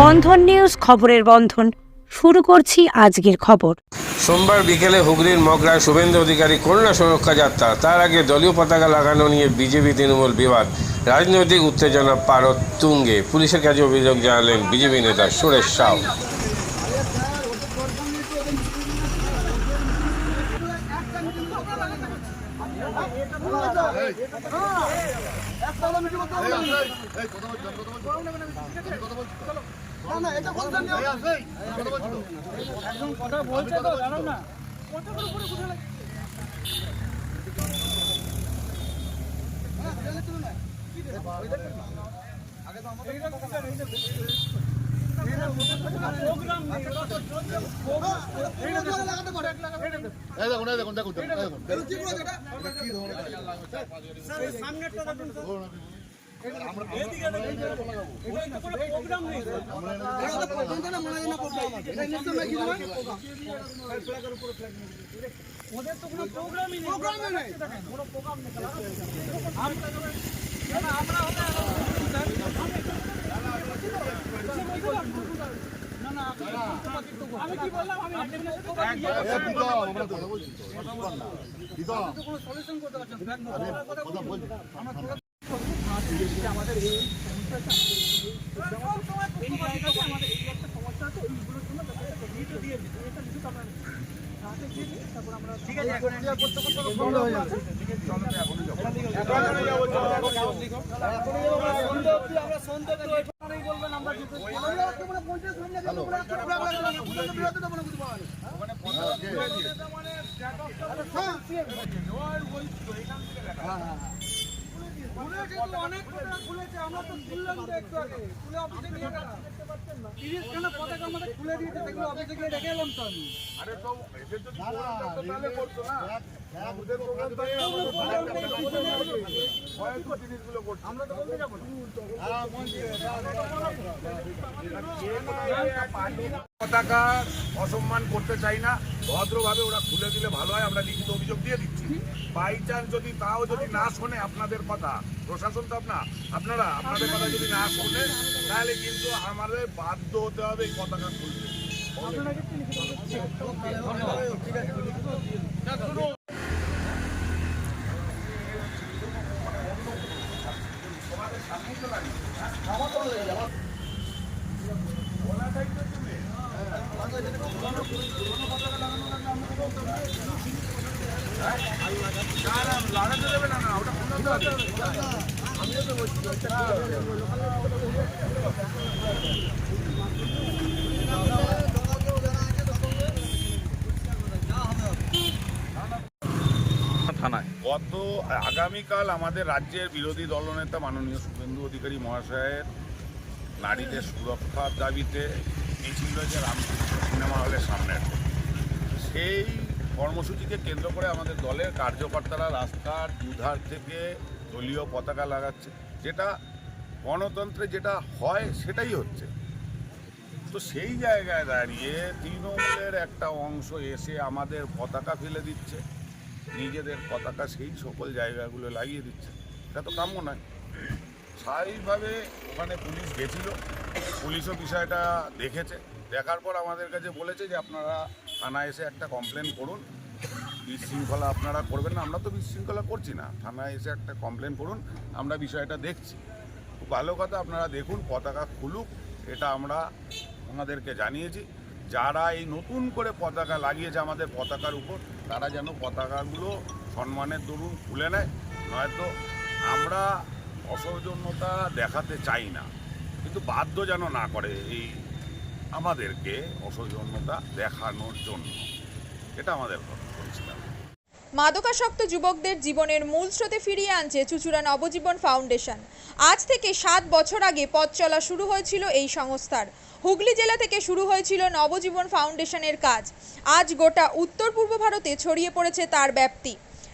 বন্ধন news খবরের বন্ধন। শুরু করছি আজকের খবর। সোমবার বিকেলে হুগলির মগরায় শুভেন্দু অধিকারী কন্যা সুরক্ষা যাত্রা। তার আগে দলীয় পতাকা লাগানো নিয়ে বিজেপি তৃণমূল বিবাদ। রাজনৈতিক উত্তেজনা পারত তুঙ্গে। পুলিশের কাছে অভিযোগ জানালেন বিজেপি নেতা সুরেশ সাউ এই দেখুন এই দেখুন দেখুন দেখুন এই কি ধরনের এই দিদা, আমরা কথা বলছি তো। আরে কথা বলছি। পতাকা অসম্মান করতে চাই না ভদ্রভাবে ওরা খুলে দিলে ভালো হয় আমরা লিখিত অভিযোগ দিয়ে দিচ্ছি। বাই চান্স যদি তাও যদি না শোনে আপনাদের কথা প্রশাসন তো আপনা আপনারা আপনাদের কথা যদি না শোনে তাহলে কিন্তু আমাদের বাধ্য হতে হবে এই পতাকা খুলতে। ওটা গত আগামীকাল আমাদের রাজ্যের বিরোধী দলনেতা মাননীয় শুভেন্দু অধিকারী মহাশয়ের নারীদের সুরক্ষার দাবিতে মিছিল হয়েছে রামকৃষ্ণ সিনেমা হলের সামনে। সেই কর্মসূচিকে কেন্দ্র করে আমাদের দলের কার্যকর্তারা রাস্তার দুধার থেকে দলীয় পতাকা লাগাচ্ছে। যেটা গণতন্ত্রে যেটা হয় সেটাই হচ্ছে। তো সেই জায়গায় দাঁড়িয়ে তৃণমূলের একটা অংশ এসে আমাদের পতাকা ফেলে দিচ্ছে। নিজেদের পতাকা সেই সকল জায়গাগুলো লাগিয়ে দিচ্ছে। এটা তো কাম্য নয়। স্বাভাবিকভাবে ওখানে পুলিশ গেছিল। পুলিশও বিষয়টা দেখেছে। দেখার পর আমাদের কাছে বলেছে যে আপনারা থানায় এসে একটা কমপ্লেন করুন। বিশৃঙ্খলা আপনারা করবেন না, আমরা তো বিশৃঙ্খলা করছি না। থানায় এসে একটা কমপ্লেন করুন, আমরা বিষয়টা দেখছি। খুব ভালো কথা আপনারা দেখুন, পতাকা খুলুক, এটা আমরা ওনাদেরকে জানিয়েছি। যারা এই নতুন করে পতাকা লাগিয়েছে আমাদের পতাকার উপর, তারা যেন পতাকাগুলো সম্মানের দরুন খুলে নেয়। নয়তো আমরা অসৌজন্যতা দেখাতে চাই না। কিন্তু বাধ্য যেন না করে এই আমাদেরকে অসৌজন্যতা দেখানোর জন্য। এটা আমাদের পরিষ্কার মাদকাসক্ত যুবকদের জীবনের মূল স্রোতে ফিরিয়ে আনছে চুচুড়া নবজীবন ফাউন্ডেশন। আজ থেকে সাত বছর আগে পথ চলা শুরু হয়েছিল এই সংস্থার। হুগলি জেলা থেকে শুরু হয়েছিল নবজীবন ফাউন্ডেশনের কাজ। আজ গোটা উত্তর পূর্ব ভারতে ছড়িয়ে পড়েছে তার ব্যাপ্তি।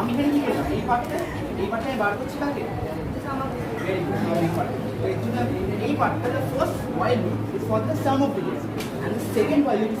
আমি এই পার্টটা এই পার্টটা আমি বার করছি good, এই পার্টটা first while loop is for the sum of digits and the second loop is